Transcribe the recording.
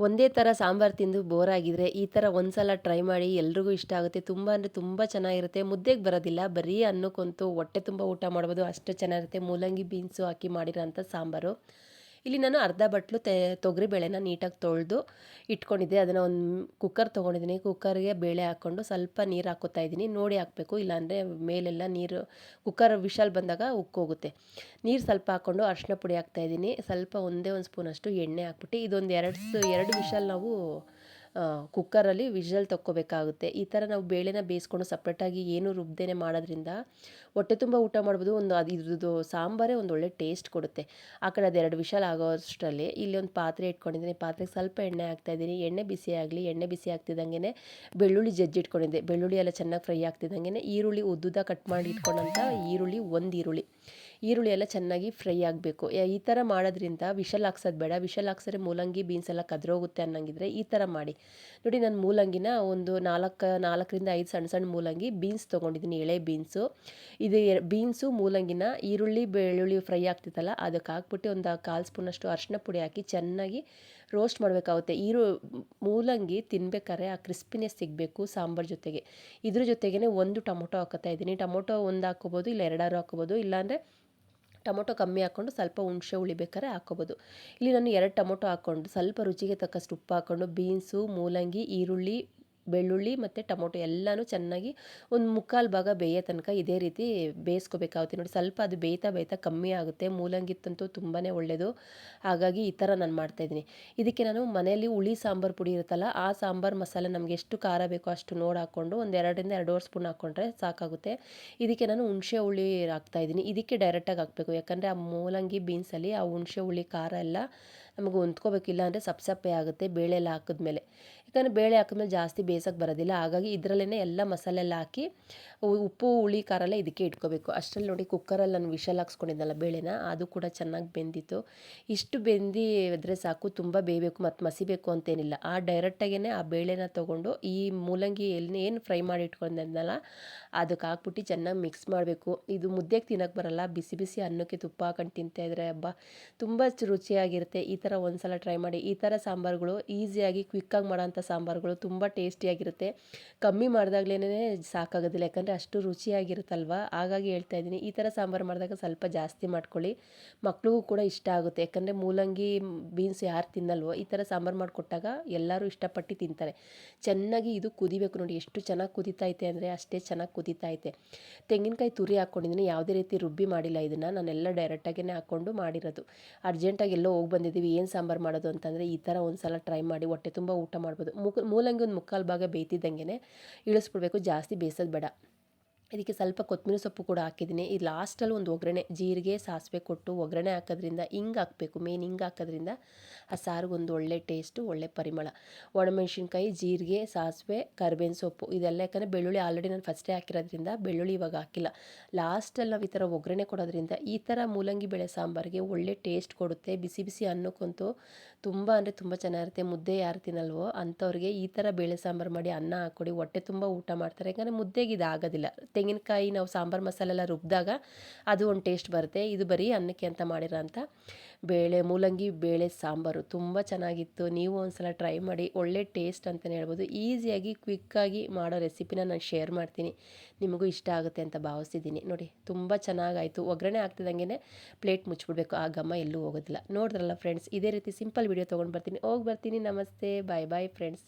ಒಂದೇ ಥರ ಸಾಂಬಾರು ತಿಂದು ಬೋರ್ ಆಗಿದ್ರೆ ಈ ಥರ ಒಂದ್ಸಲ ಟ್ರೈ ಮಾಡಿ ಎಲ್ರಿಗೂ ಇಷ್ಟ ಆಗುತ್ತೆ. ತುಂಬ ಅಂದರೆ ತುಂಬ ಚೆನ್ನಾಗಿರುತ್ತೆ. ಮುದ್ದೆಗೆ ಬರೋದಿಲ್ಲ. ಬರೀ ಅನ್ನಕ್ಕಂತೂ ಹೊಟ್ಟೆ ತುಂಬ ಊಟ ಮಾಡ್ಬೋದು. ಅಷ್ಟು ಚೆನ್ನಾಗಿರುತ್ತೆ. ಮೂಲಂಗಿ ಬೀನ್ಸು ಹಾಕಿ ಮಾಡಿರೋಂಥ ಸಾಂಬಾರು. ಇಲ್ಲಿ ನಾನು ಅರ್ಧ ಬಟ್ಲು ತೆ ತೊಗರಿಬೇಳೆನ ನೀಟಾಗಿ ತೊಳೆದು ಇಟ್ಕೊಂಡಿದ್ದೆ. ಅದನ್ನು ಒಂದು ಕುಕ್ಕರ್ ತೊಗೊಂಡಿದ್ದೀನಿ. ಕುಕ್ಕರ್ಗೆ ಬೇಳೆ ಹಾಕ್ಕೊಂಡು ಸ್ವಲ್ಪ ನೀರು ಹಾಕೋತಾ ಇದ್ದೀನಿ. ನೋಡಿ ಹಾಕಬೇಕು. ಇಲ್ಲಾಂದರೆ ಮೇಲೆಲ್ಲ ನೀರು ಕುಕ್ಕರ್ ವಿಶಾಲ್ ಬಂದಾಗ ಉಕ್ಕೋಗುತ್ತೆ ನೀರು ಸ್ವಲ್ಪ ಹಾಕ್ಕೊಂಡು ಅರಿಶಿನ ಪುಡಿ ಹಾಕ್ತಾಯಿದ್ದೀನಿ ಸ್ವಲ್ಪ ಒಂದೇ ಒಂದು ಸ್ಪೂನಷ್ಟು ಎಣ್ಣೆ ಹಾಕ್ಬಿಟ್ಟು ಇದೊಂದು ಎರಡು ಎರಡು ವಿಶಾಲ್ ನಾವು ಕುಕ್ಕರಲ್ಲಿ ವಿಷಲ್ ತಕ್ಕೋಬೇಕಾಗುತ್ತೆ. ಈ ಥರ ನಾವು ಬೇಳೆನ ಬೇಯಿಸ್ಕೊಂಡು ಸಪ್ರೇಟಾಗಿ ಏನು ರುಬ್ದೇನೆ ಮಾಡೋದ್ರಿಂದ ಹೊಟ್ಟೆ ತುಂಬ ಊಟ ಮಾಡ್ಬೋದು. ಒಂದು ಅದು ಇದ್ರದ್ದು ಸಾಂಬಾರೇ ಒಂದು ಒಳ್ಳೆ ಟೇಸ್ಟ್ ಕೊಡುತ್ತೆ. ಆ ಕಡೆ ಅದು ಎರಡು ವಿಷಲ್ ಆಗೋ ಅಷ್ಟರಲ್ಲಿ ಇಲ್ಲಿ ಒಂದು ಪಾತ್ರೆ ಇಟ್ಕೊಂಡಿದ್ದೀನಿ. ಪಾತ್ರೆಗೆ ಸ್ವಲ್ಪ ಎಣ್ಣೆ ಹಾಕ್ತಾಯಿದ್ದೀನಿ ಎಣ್ಣೆ ಬಿಸಿ ಆಗಲಿ, ಎಣ್ಣೆ ಬಿಸಿ ಆಗ್ತಿದ್ದಂಗೆ ಬೆಳ್ಳುಳ್ಳಿ ಜಜ್ಜಿ ಇಟ್ಕೊಂಡಿದ್ದೆ. ಬೆಳ್ಳುಳ್ಳಿ ಎಲ್ಲ ಚೆನ್ನಾಗಿ ಫ್ರೈ ಆಗ್ತಿದ್ದಂಗೆ ಈರುಳ್ಳಿ ಉದ್ದುದ ಕಟ್ ಮಾಡಿ ಇಟ್ಕೊಂಡಂಥ ಈರುಳ್ಳಿ, ಒಂದು ಈರುಳ್ಳಿ. ಈರುಳ್ಳಿ ಎಲ್ಲ ಚೆನ್ನಾಗಿ ಫ್ರೈ ಆಗಬೇಕು. ಈ ಥರ ಮಾಡೋದ್ರಿಂದ ವಿಷಲ್ ಹಾಕ್ಸೋದು ಬೇಡ. ವಿಷಲ್ ಹಾಕ್ಸಿದ್ರೆ ಮೂಲಂಗಿ ಬೀನ್ಸ್ ಎಲ್ಲ ಕದ್ರೋಗುತ್ತೆ ಅನ್ನಂಗಿದ್ರೆ ಈ ಥರ ಮಾಡಿ. ನೋಡಿ, ನಾನು ಮೂಲಂಗಿನ ಒಂದು ನಾಲ್ಕು, ನಾಲ್ಕರಿಂದ ಐದು ಸಣ್ಣ ಸಣ್ಣ ಮೂಲಂಗಿ ಬೀನ್ಸ್ ತೊಗೊಂಡಿದ್ದೀನಿ, ಎಳೆ ಬೀನ್ಸು. ಇದು ಬೀನ್ಸು, ಮೂಲಂಗಿನ ಈರುಳ್ಳಿ, ಬೆಳ್ಳುಳ್ಳಿ ಫ್ರೈ ಆಗ್ತಿತ್ತಲ್ಲ, ಅದಕ್ಕೆ ಹಾಕ್ಬಿಟ್ಟು ಒಂದು ಕಾಲು ಸ್ಪೂನಷ್ಟು ಅರಿಶಿನ ಪುಡಿ ಹಾಕಿ ಚೆನ್ನಾಗಿ ರೋಸ್ಟ್ ಮಾಡಬೇಕಾಗುತ್ತೆ. ಈರು, ಮೂಲಂಗಿ ತಿನ್ಬೇಕಾದ್ರೆ ಆ ಕ್ರಿಸ್ಪಿನೆಸ್ ಸಿಗಬೇಕು ಸಾಂಬಾರು ಜೊತೆಗೆ. ಇದ್ರ ಜೊತೆಗೇ ಒಂದು ಟೊಮೊಟೊ ಹಾಕೋತಾ ಇದ್ದೀನಿ. ಟೊಮೊಟೊ ಒಂದು ಹಾಕೋಬೋದು ಇಲ್ಲ ಎರಡಾರು ಹಾಕೋಬೋದು ಇಲ್ಲಾಂದರೆ ಟೊಮೊಟೊ ಕಮ್ಮಿ ಹಾಕ್ಕೊಂಡು ಸ್ವಲ್ಪ ಹುಣಸೆ ಹುಳಿ ಬೇಕಾದ್ರೆ ಇಲ್ಲಿ ನಾನು ಎರಡು ಟೊಮೊಟೊ ಹಾಕ್ಕೊಂಡು ಸ್ವಲ್ಪ ರುಚಿಗೆ ತಕ್ಕಷ್ಟು ಉಪ್ಪು ಹಾಕ್ಕೊಂಡು ಬೀನ್ಸು ಮೂಲಂಗಿ, ಈರುಳ್ಳಿ ಬೆಳ್ಳುಳ್ಳಿ ಮತ್ತು ಟೊಮೊಟೊ ಎಲ್ಲನೂ ಚೆನ್ನಾಗಿ ಒಂದು ಮುಕ್ಕಾಲು ಭಾಗ ಬೇಯೋ ತನಕ ಇದೇ ರೀತಿ ಬೇಯಿಸ್ಕೋಬೇಕಾಗುತ್ತೆ. ನೋಡಿ ಸ್ವಲ್ಪ ಅದು ಬೇಯ್ತಾ ಬೇಯ್ತಾ ಕಮ್ಮಿ ಆಗುತ್ತೆ. ಮೂಲಂಗಿತ್ತಂತೂ ತುಂಬಾ ಒಳ್ಳೆಯದು ಹಾಗಾಗಿ ಈ ಥರ ನಾನು ಮಾಡ್ತಾಯಿದ್ದೀನಿ ಇದಕ್ಕೆ ನಾನು ಮನೆಯಲ್ಲಿ ಹುಳಿ ಸಾಂಬಾರು ಪುಡಿ ಇರುತ್ತಲ್ಲ, ಆ ಸಾಂಬಾರು ಮಸಾಲೆ ನಮಗೆ ಎಷ್ಟು ಖಾರ ಬೇಕೋ ಅಷ್ಟು ನೋಡಿ ಹಾಕ್ಕೊಂಡು ಒಂದು ಎರಡರಿಂದ ಎರಡೂವರೆ ಸ್ಪೂನ್ ಹಾಕ್ಕೊಂಡ್ರೆ ಸಾಕಾಗುತ್ತೆ. ಇದಕ್ಕೆ ನಾನು ಹುಣಸೆ ಹುಳಿ ಹಾಕ್ತಾಯಿದ್ದೀನಿ ಇದಕ್ಕೆ ಡೈರೆಕ್ಟಾಗಿ ಹಾಕಬೇಕು. ಯಾಕಂದರೆ ಆ ಮೂಲಂಗಿ ಬೀನ್ಸಲ್ಲಿ ಆ ಹುಣಸೆ ಹುಳಿ ಖಾರ ಎಲ್ಲ ನಮಗೆ ಹೊಂದ್ಕೋಬೇಕಿಲ್ಲ ಅಂದರೆ ಸಪ್ಪೆ ಆಗುತ್ತೆ. ಬೇಳೆ ಎಲ್ಲ ಹಾಕಿದ್ಮೇಲೆ. ಯಾಕಂದರೆ ಬೇಳೆ ಹಾಕಿದ್ಮೇಲೆ ಜಾಸ್ತಿ ಬೇಯಿಸೋಕೆ ಬರೋದಿಲ್ಲ. ಹಾಗಾಗಿ ಇದರಲ್ಲೇ ಎಲ್ಲ ಮಸಾಲೆ ಎಲ್ಲ ಹಾಕಿ ಉಪ್ಪು, ಹುಳಿ, ಖಾರ ಎಲ್ಲ ಇದಕ್ಕೆ ಇಟ್ಕೋಬೇಕು. ಅಷ್ಟರಲ್ಲಿ ನೋಡಿ ಕುಕ್ಕರಲ್ಲಿ ನಾನು ವಿಷಲ್ ಹಾಕ್ಸ್ಕೊಂಡಿದ್ದಲ್ಲ ಬೇಳೆನ, ಅದು ಕೂಡ ಚೆನ್ನಾಗಿ ಬೆಂದಿತ್ತು. ಇಷ್ಟು ಬೆಂದಿ ಇದ್ರೆ ಸಾಕು, ತುಂಬ ಬೇಯಬೇಕು ಮತ್ತು ಮಸಿಬೇಕು ಅಂತೇನಿಲ್ಲ. ಆ ಡೈರೆಕ್ಟಾಗೇ ಆ ಬೇಳೆನ ತೊಗೊಂಡು ಈ ಮೂಲಂಗಿ ಎಲ್ಲಿ ಏನು ಫ್ರೈ ಮಾಡಿ ಇಟ್ಕೊಂಡಿದ್ನಲ್ಲ, ಅದಕ್ಕೆ ಹಾಕ್ಬಿಟ್ಟು ಚೆನ್ನಾಗಿ ಮಿಕ್ಸ್ ಮಾಡಬೇಕು. ಇದು ಮುದ್ದೆಗೆ ತಿನ್ನೋಕ್ಕೆ ಬರಲ್ಲ, ಬಿಸಿ ಬಿಸಿ ಅನ್ನಕ್ಕೆ ತುಪ್ಪ ಹಾಕೊಂಡು ತಿಂತಾಯಿದ್ರೆ ಹಬ್ಬ ತುಂಬ ರುಚಿಯಾಗಿರುತ್ತೆ. ಈ ಥರ ಒಂದು ಸಲ ಟ್ರೈ ಮಾಡಿ, ಈ ಥರ ಸಾಂಬಾರುಗಳು ಈಸಿಯಾಗಿ ಕ್ವಿಕ್ಕಾಗಿ ಮಾಡೋಂಥ ಸಾಂಬಾರುಗಳು ತುಂಬ ಟೇಸ್ಟಿಯಾಗಿರುತ್ತೆ. ಕಮ್ಮಿ ಮಾಡಿದಾಗ್ಲೇ ಸಾಕಾಗೋದಿಲ್ಲ, ಯಾಕಂದರೆ ಅಷ್ಟು ರುಚಿಯಾಗಿರುತ್ತಲ್ವ? ಹಾಗಾಗಿ ಹೇಳ್ತಾ ಇದ್ದೀನಿ, ಈ ಥರ ಸಾಂಬಾರು ಮಾಡಿದಾಗ ಸ್ವಲ್ಪ ಜಾಸ್ತಿ ಮಾಡ್ಕೊಳ್ಳಿ. ಮಕ್ಳಿಗೂ ಕೂಡ ಇಷ್ಟ ಆಗುತ್ತೆ, ಯಾಕಂದರೆ ಮೂಲಂಗಿ, ಬೀನ್ಸ್ ಯಾರು ತಿನ್ನಲ್ವೋ, ಈ ಥರ ಸಾಂಬಾರು ಮಾಡಿಕೊಟ್ಟಾಗ ಎಲ್ಲರೂ ಇಷ್ಟಪಟ್ಟು ತಿಂತಾರೆ. ಚೆನ್ನಾಗಿ ಇದು ಕುದಿಬೇಕು ನೋಡಿ, ಎಷ್ಟು ಚೆನ್ನಾಗಿ ಕುದಿತೈತೆ ಅಂದರೆ ಅಷ್ಟೇ ಚೆನ್ನಾಗಿ ಕುದಿತೈತೆ ತೆಂಗಿನಕಾಯಿ ತುರಿ ಹಾಕ್ಕೊಂಡಿದ್ದೀನಿ ಯಾವುದೇ ರೀತಿ ರುಬ್ಬಿ ಮಾಡಿಲ್ಲ ಇದನ್ನು, ನಾನೆಲ್ಲ ಡೈರೆಕ್ಟಾಗೇ ಹಾಕ್ಕೊಂಡು ಮಾಡಿರೋದು. ಅರ್ಜೆಂಟಾಗಿ ಎಲ್ಲೋ ಹೋಗಿ ಬಂದಿದ್ದೀವಿ, ಏನು ಸಾಂಬಾರು ಮಾಡೋದು ಅಂತಂದರೆ ಈ ಥರ ಒಂದು ಸಲ ಟ್ರೈ ಮಾಡಿ, ಹೊಟ್ಟೆ ತುಂಬ ಊಟ ಮಾಡ್ಬೋದು. ಮೂಲಂಗಿ ಒಂದು ಮುಕ್ಕಾಲು ಭಾಗ ಬೇಯ್ತಿದ್ದಂಗೆ ಇಳಿಸ್ಬಿಡ್ಬೇಕು. ಜಾಸ್ತಿ ಬೇಯಿಸೋದು ಬೇಡ. ಇದಕ್ಕೆ ಸ್ವಲ್ಪ ಕೊತ್ತಂಬರಿ ಸೊಪ್ಪು ಕೂಡ ಹಾಕಿದ್ದೀನಿ. ಈ ಲಾಸ್ಟಲ್ಲಿ ಒಂದು ಒಗ್ಗರಣೆ, ಜೀರಿಗೆ, ಸಾಸಿವೆ ಕೊಟ್ಟು ಒಗ್ಗರಣೆ ಹಾಕೋದ್ರಿಂದ ಹಿಂಗೆ ಹಾಕಬೇಕು ಮೇನ್ ಹಿಂಗೆ ಹಾಕೋದ್ರಿಂದ ಆ ಸಾರಿಗೊಂದು ಒಳ್ಳೆ ಟೇಸ್ಟು ಒಳ್ಳೆ ಪರಿಮಳ. ಒಣಮೆಣಸಿನ್ಕಾಯಿ, ಜೀರಿಗೆ, ಸಾಸಿವೆ, ಕರ್ಬೇವಿನ ಸೊಪ್ಪು ಇದೆಲ್ಲ ಯಾಕಂದರೆ ಬೆಳ್ಳುಳ್ಳಿ ಆಲ್ರೆಡಿ ನಾನು ಫಸ್ಟೇ ಹಾಕಿರೋದ್ರಿಂದ ಬೆಳ್ಳುಳ್ಳಿ ಇವಾಗ ಹಾಕಿಲ್ಲ. ಲಾಸ್ಟಲ್ಲಿ ನಾವು ಈ ಥರ ಒಗ್ಗರಣೆ ಕೊಡೋದ್ರಿಂದ ಈ ಥರ ಮೂಲಂಗಿ ಬೆಳೆ ಸಾಂಬಾರಿಗೆ ಒಳ್ಳೆ ಟೇಸ್ಟ್ ಕೊಡುತ್ತೆ. ಬಿಸಿ ಬಿಸಿ ಅನ್ನಕ್ಕಂತೂ ತುಂಬ ಅಂದರೆ ತುಂಬ ಚೆನ್ನಾಗಿರುತ್ತೆ. ಮುದ್ದೆ ಯಾರು ತಿನ್ನಲ್ವೋ ಅಂಥವ್ರಿಗೆ ಈ ಥರ ಬೇಳೆ ಸಾಂಬಾರು ಮಾಡಿ ಅನ್ನ ಹಾಕ್ಕೊಡಿ. ಹೊಟ್ಟೆ ತುಂಬ ಊಟ ಮಾಡ್ತಾರೆ. ಯಾಕಂದರೆ ಮುದ್ದೆಗೆ ಇದು ಆಗೋದಿಲ್ಲ ತೆಂಗಿನಕಾಯಿ ನಾವು ಸಾಂಬಾರು ಮಸಾಲೆ ಎಲ್ಲ ರುಬ್ಬಿದಾಗ ಅದು ಒಂದು ಟೇಸ್ಟ್ ಬರುತ್ತೆ. ಇದು ಬರೀ ಅನ್ನಕ್ಕೆ ಅಂತ ಮಾಡಿರೋ ಬೇಳೆ, ಮೂಲಂಗಿ, ಬೇಳೆ, ಸಾಂಬಾರು ತುಂಬ ಚೆನ್ನಾಗಿತ್ತು. ನೀವು ಒಂದ್ಸಲ ಟ್ರೈ ಮಾಡಿ, ಒಳ್ಳೆ ಟೇಸ್ಟ್ ಅಂತಲೇ ಹೇಳ್ಬೋದು. ಈಸಿಯಾಗಿ ಕ್ವಿಕ್ಕಾಗಿ ಮಾಡೋ ರೆಸಿಪಿನ ನಾನು ಶೇರ್ ಮಾಡ್ತೀನಿ. ನಿಮಗೂ ಇಷ್ಟ ಆಗುತ್ತೆ ಅಂತ ಭಾವಿಸಿದ್ದೀನಿ ನೋಡಿ, ತುಂಬ ಚೆನ್ನಾಗಾಯಿತು. ಒಗ್ಗರಣೆ ಆಗ್ತಿದ್ದಂಗೆ ಪ್ಲೇಟ್ ಮುಚ್ಚಿಬಿಡ್ಬೇಕು. ಆ ಘಮ ಎಲ್ಲೂ ಹೋಗೋದಿಲ್ಲ. ನೋಡಿದ್ರಲ್ಲ ಫ್ರೆಂಡ್ಸ್ ಇದೇ ರೀತಿ ಸಿಂಪಲ್ ವಿಡಿಯೋ ತೊಗೊಂಡು ಬರ್ತೀನಿ. ಹೋಗಿ ಬರ್ತೀನಿ. ನಮಸ್ತೆ. ಬಾಯ್ ಬಾಯ್ ಫ್ರೆಂಡ್ಸ್